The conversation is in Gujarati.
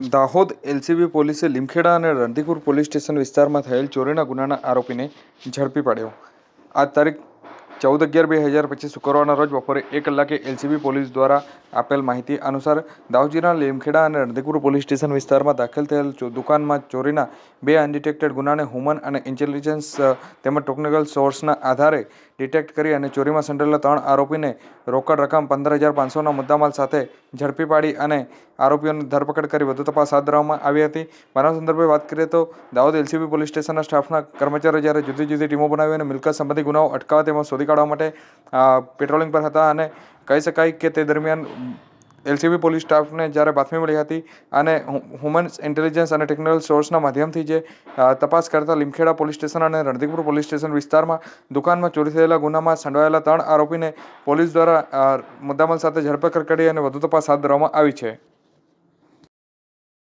દાહોદ એલસીબી પોલીસે લીમખેડા અને રણધીપુર પોલીસ સ્ટેશન વિસ્તારમાં થયેલ ચોરીના ગુનાના આરોપીને ઝડપી પાડ્યો. આ તારીખ ચૌદ અગિયાર બે હજાર પચીસ શુક્રવારના રોજ બપોરે એક કલાકે એલસીબી પોલીસ દ્વારા આપેલ માહિતી અનુસાર દાઉજીના લીમખેડા અને રણધીપુર પોલીસ સ્ટેશન વિસ્તારમાં દાખલ થયેલ દુકાનમાં ચોરીના બે અનડિટેક્ટેડ ગુનાને હુમન અને ઇન્ટેલિજન્સ તેમજ ટેકનિકલ સોર્સના આધારે ડિટેક્ટ કરી અને ચોરીમાં સંડેલા ત્રણ આરોપીને રોકડ રકમ પંદર હજાર પાંચસોના મુદ્દામાલ સાથે ઝડપી પાડી અને આરોપીઓની ધરપકડ કરી વધુ તપાસ હાથ ધરવામાં આવી હતી. બનાવ સંદર્ભે વાત કરીએ તો દાહોદ એલસીબી પોલીસ સ્ટેશનના સ્ટાફના કર્મચારીઓ જ્યારે જુદી જુદી ટીમો બનાવી અને મિલકત સંબંધી ગુનાઓ અટકાવવા તેમજ શોધી કાઢવા માટે પેટ્રોલિંગ પર હતા અને કહી શકાય કે તે દરમિયાન એલસીબી પોલીસ સ્ટાફને જ્યારે બાતમી મળી હતી અને હ્યુમન્સ ઇન્ટેલિજન્સ અને ટેકનિકલ સોર્સના માધ્યમથી જે તપાસ કરતા લીમખેડા પોલીસ સ્ટેશન અને રણધીપુર પોલીસ સ્ટેશન વિસ્તારમાં દુકાનમાં ચોરી થયેલા ગુનામાં સંડોવાયેલા ત્રણ આરોપીને પોલીસ દ્વારા મુદ્દામાલ સાથે ધરપકડ કરી અને વધુ તપાસ હાથ ધરવામાં આવી છે.